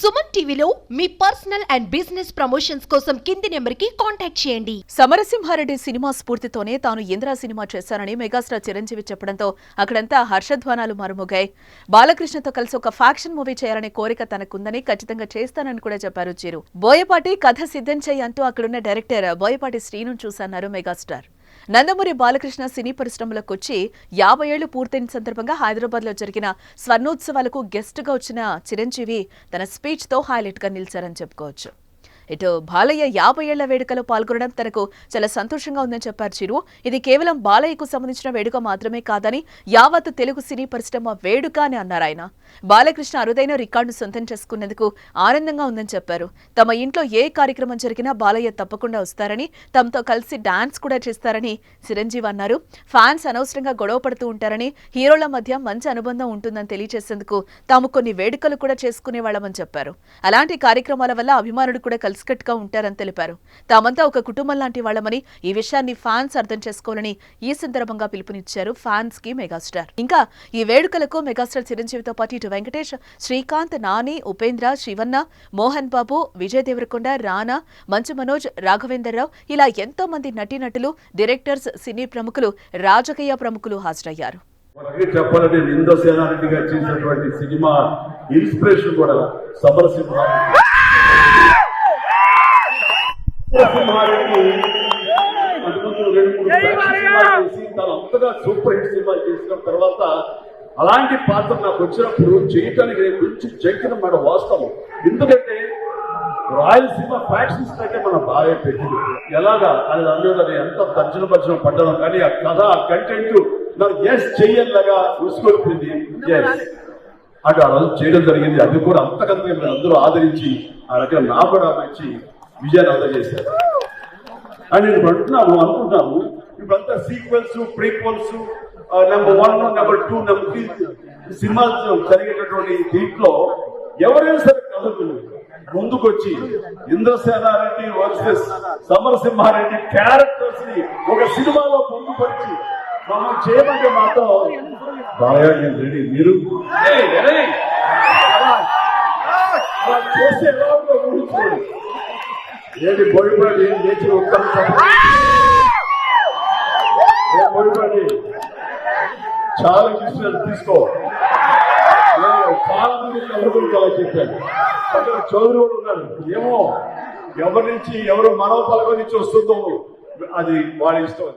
సుమన్ టీవీలో మీ personal and business promotions కోసం కింది నెంబర్కి కాంటాక్ట్ చేయండి. సమరసింహారెడ్డి సినిమా స్ఫూర్తితోనే తాను ఇంద్రా సినిమా చేశానని మెగాస్టార్ చిరంజీవి చెప్పడంతో అక్కడంతా హర్షధ్వానాలు మారుమోగాయి. బాలకృష్ణతో కలిసి ఒక ఫ్యాక్షన్ మూవీ చేయాలనే కోరిక తనకుందని ఖచ్చితంగా చేస్తానని కూడా చెప్పారు చిరు. బోయపాటి కథ సిద్ధం చేయి అంటూ అక్కడున్న డైరెక్టర్ బోయపాటి శ్రీను చూసన్నారు మెగాస్టార్. నందమూరి బాలకృష్ణ సినీ పరిశ్రమలోకొచ్చి యాభై ఏళ్ళు పూర్తయిన సందర్భంగా హైదరాబాద్లో జరిగిన స్వర్ణోత్సవాలకు గెస్ట్గా వచ్చిన చిరంజీవి తన స్పీచ్తో హైలైట్గా నిలిచారని చెప్పుకోవచ్చు. ఇటు బాలయ్య యాభై ఏళ్ళ వేడుకలో పాల్గొనడం తనకు చాలా సంతోషంగా ఉందని చెప్పారు చిరు. ఇది కేవలం బాలయ్యకు సంబంధించిన వేడుక మాత్రమే కాదని యావత్ తెలుగు సినీ పరిశ్రమ వేడుక అని అన్నారు ఆయన. బాలకృష్ణ అరుదైన రికార్డు సొంతం చేసుకున్నందుకు ఆనందంగా ఉందని చెప్పారు. తమ ఇంట్లో ఏ కార్యక్రమం జరిగినా బాలయ్య తప్పకుండా వస్తారని తమతో కలిసి డాన్స్ కూడా చేస్తారని చిరంజీవి అన్నారు. ఫ్యాన్స్ అనవసరంగా గొడవ పడుతూ ఉంటారని హీరోల మధ్య మంచి అనుబంధం ఉంటుందని తెలియజేసేందుకు తాము కొన్ని వేడుకలు కూడా చేసుకునే వాళ్ళమని చెప్పారు. అలాంటి కార్యక్రమాల వల్ల అభిమానులు కూడా కలిసికట్టుగా ఉంటారని తెలిపారు. తామంతా ఒక కుటుంబం లాంటి వాళ్ళమని ఈ విషయాన్ని ఫ్యాన్స్ అర్థం చేసుకోవాలని ఈ సందర్భంగా పిలుపునిచ్చారు ఫ్యాన్స్కి మెగాస్టార్. ఇంకా ఈ వేడుకలకు మెగాస్టార్ చిరంజీవితో పాటు ఇటు వెంకటేష్ శ్రీకాంత్ నాని ఉపేంద్ర శివన్న మోహన్ బాబు విజయ్ దేవరకొండ రానా మంచు మనోజ్ రాఘవేంద్రరావు ఇలా ఎంతో మంది నటీనటులు డైరెక్టర్స్ సినీ ప్రముఖులు రాజకీయ ప్రముఖులు హాజరయ్యారు. చెప్పాలంటే ఇంద్రసేనారెడ్డి గారు చేసినటువంటి సినిమా ఇన్స్పిరేషన్ కూడా సమరసింహారెడ్డి సమరసింహారెడ్డి అంతకుముందు అంతగా సూపర్ హిట్ సినిమా చేసిన తర్వాత అలాంటి పాత్ర నాకు వచ్చినప్పుడు చేయటానికి నేను కొంచెం జంకిన మన వాస్తవం ఎందుకంటే రాయలసీమ ఫ్యాక్షన్స్ అయితే మన బాగా పెట్టింది. ఎలాగా అది అందులో ఎంత తర్జన భర్జన పడ్డాను కానీ ఆ కథ ఆ కంటెంట్ నాకు ఎస్ చెయ్యలాగా ఉసుకొల్పింది ఎస్ అటు ఆ రోజు చేయడం జరిగింది అది కూడా అంతకంతగా మీరు అందరూ ఆదరించి ఆ రకంగా నా కూడా వచ్చి విజయాన్ని అందజేశారు అని నేను అంటున్నాను అనుకుంటాను ఇప్పుడంతా sequels prequels number one number two number three సినిమాలు జరిగేటటువంటి దీంట్లో ఎవరైనా సరే కథలు ముందుకొచ్చి ఇంద్రసేనారెడ్డి వర్సెస్ సమరసింహారెడ్డి క్యారెక్టర్స్ని ఒక సినిమాలో పొందుపరిచి మనం చేయమంటే మాత్రం బాగా నేను రెడీ మీరు? అలా చేస్తే ఎలా ఉందో ఏది ఏంటి లేచి ఒక్కరు బోడిపడి? చాలా విషయాలు తీసుకో. నేను చాలా మంది ఎవరి చెప్పాను. అక్కడ చౌదరి ఉన్నాడు ఏమో ఎవరి నుంచి ఎవరు మనోపలక నుంచి వస్తుందో అది వాళ్ళ ఇష్టం